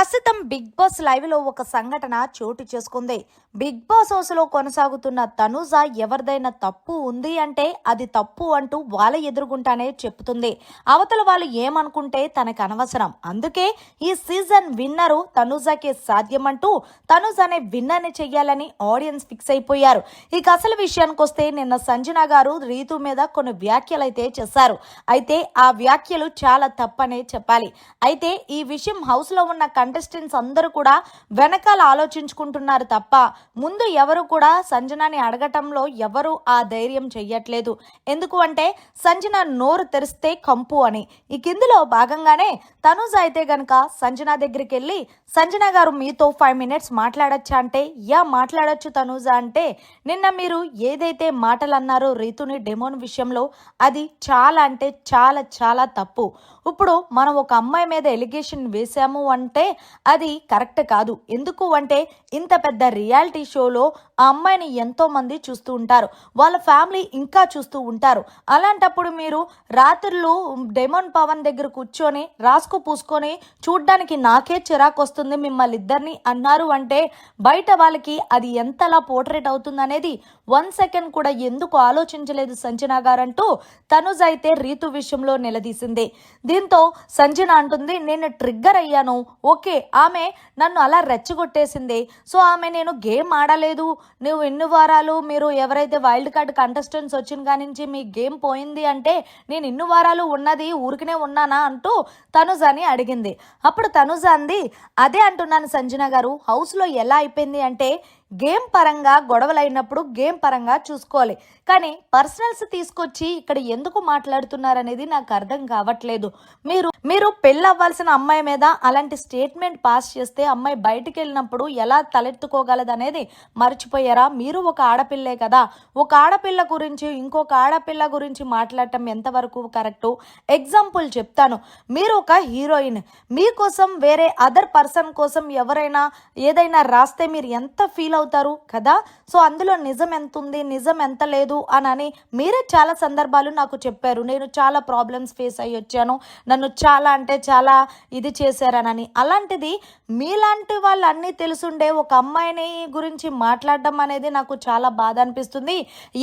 ప్రస్తుతం big boss లైవ్లో ఒక సంఘటన చోటు చేసుకుంది. బిగ్ బాస్ హౌస్లో కొనసాగుతున్న తనుజ ఎవరిదైనా తప్పు ఉంది అంటే అది తప్పు అంటూ వాళ్ళ ఎదురుగుంటానే చెప్తుంది. అవతల వాళ్ళు ఏమనుకుంటే తనకు అనవసరం. అందుకే ఈ సీజన్ విన్నరు తనుజకే సాధ్యమంటూ తనుజ అనే విన్నర్ని చెయ్యాలని ఆడియన్స్ ఫిక్స్ అయిపోయారు. ఇక అసలు విషయానికి వస్తే నిన్న సంజన గారు రీతు మీద కొన్ని వ్యాఖ్యలు అయితే చేశారు. అయితే ఆ వ్యాఖ్యలు చాలా తప్పనే చెప్పాలి. అయితే ఈ విషయం హౌస్లో ఉన్న కంటెస్టెంట్స్ అందరూ కూడా వెనకాల ఆలోచించుకుంటున్నారు తప్ప ముందు ఎవరు కూడా సంజనాని అడగటంలో ఎవరు ఆ ధైర్యం చెయ్యట్లేదు. ఎందుకు అంటే సంజన నోరు తెరిస్తే కంపు అని. ఈ కిందిలో భాగంగానే తనుజ అయితే గనక సంజన దగ్గరికి వెళ్ళి సంజన గారు మీతో ఫైవ్ మినిట్స్ మాట్లాడచ్చా అంటే యా మాట్లాడొచ్చు తనుజ అంటే నిన్న మీరు ఏదైతే మాటలు అన్నారో రీతుని డెమోన్ విషయంలో అది చాలా అంటే చాలా చాలా తప్పు. ఇప్పుడు మనం ఒక అమ్మాయి మీద ఎలిగేషన్ వేసాము అంటే అది కరెక్ట్ కాదు. ఎందుకు అంటే ఇంత పెద్ద రియాలిటీ షోలో ఆ అమ్మాయిని ఎంతోమంది చూస్తూ ఉంటారు. వాళ్ళ ఫ్యామిలీ ఇంకా చూస్తూ ఉంటారు. అలాంటప్పుడు మీరు రాత్రులు డెమోన్ పవన్ దగ్గర కూర్చొని రాసుకు పూసుకొని చూడ్డానికి నాకే చిరాకు వస్తుంది మిమ్మల్ని ఇద్దరిని అన్నారు అంటే బయట వాళ్ళకి అది ఎంతలా పోర్ట్రేట్ అవుతుంది అనేది వన్ సెకండ్ కూడా ఎందుకు ఆలోచించలేదు సంజన గారంటూ తనుజ్ అయితే రీతు విషయంలో నిలదీసింది. దీంతో సంజన అంటుంది నేను ట్రిగ్గర్ అయ్యాను. ఓకే ఓకే ఆమె నన్ను అలా రెచ్చగొట్టేసింది. సో ఆమె నేను గేమ్ ఆడలేదు. నువ్వు ఎన్ని వారాలు మీరు ఎవరైతే వైల్డ్ కార్డ్ కంటెస్టెంట్స్ వచ్చిన కాని నుంచి మీ గేమ్ పోయింది అంటే నేను ఇన్ని వారాలు ఉన్నది ఊరికనే ఉన్నానా అంటూ తనుజ అని అడిగింది. అప్పుడు తనుజ అంది అదే అంటున్నాను సంజన గారు హౌస్లో ఎలా అయిపోయింది అంటే గేమ్ పరంగా గొడవలు అయినప్పుడు గేమ్ పరంగా చూసుకోవాలి. కానీ పర్సనల్స్ తీసుకొచ్చి ఇక్కడ ఎందుకు మాట్లాడుతున్నారనేది నాకు అర్థం కావట్లేదు. మీరు మీరు పెళ్ళి అవ్వాల్సిన అమ్మాయి మీద అలాంటి స్టేట్మెంట్ పాస్ చేస్తే అమ్మాయి బయటికి వెళ్ళినప్పుడు ఎలా తలెత్తుకోగలదనేది మర్చిపోయారా? మీరు ఒక ఆడపిల్లే కదా. ఒక ఆడపిల్ల గురించి ఇంకొక ఆడపిల్ల గురించి మాట్లాడటం ఎంతవరకు కరెక్టు? ఎగ్జాంపుల్ చెప్తాను. మీరు ఒక హీరోయిన్. మీకోసం వేరే అదర్ పర్సన్ కోసం ఎవరైనా ఏదైనా రాస్తే మీరు ఎంత ఫీల్ అవుతారు కదా? సో అందులో నిజం ఎంత ఉంది నిజం ఎంత లేదు అని మీరే చాలా సందర్భాలు నాకు చెప్పారు. నేను చాలా ప్రాబ్లమ్స్ ఫేస్ అయ్యి వచ్చాను. నన్ను చాలా అంటే చాలా ఇది చేశారనని. అలాంటిది మీలాంటి వాళ్ళు అన్నీ తెలుసుండే ఒక అమ్మాయిని గురించి మాట్లాడడం అనేది నాకు చాలా బాధ అనిపిస్తుంది.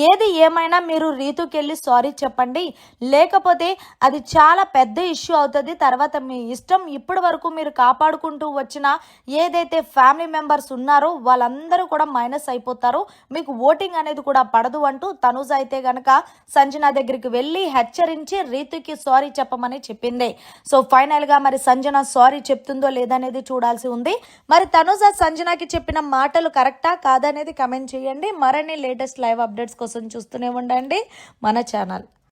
ఏది ఏమైనా మీరు రీతుకెళ్ళి సారీ చెప్పండి. లేకపోతే అది చాలా పెద్ద ఇష్యూ అవుతుంది. తర్వాత మీ ఇష్టం ఇప్పటి వరకు మీరు కాపాడుకుంటూ వచ్చిన ఏదైతే ఫ్యామిలీ మెంబర్స్ ఉన్నారో వాళ్ళందరూ కూడా మైనస్ అయిపోతారు. మీకు ఓటింగ్ అనేది కూడా పడదు అంటూ తనుజ అయితే గనక సంజన దగ్గరికి వెళ్ళి హెచ్చరించి రీతుకి సారీ చెప్పమని చెప్పింది. సో ఫైనల్గా మరి సంజన సారీ చెప్తుందో లేదనేది చూడాల్సి ఉంది. మరి తనుజ సంజనకి చెప్పిన మాటలు కరెక్టా కాదనేది కమెంట్ చేయండి. మరిన్ని లేటెస్ట్ లైవ్ అప్డేట్స్ కోసం చూస్తూనే ఉండండి. మన ఛానల్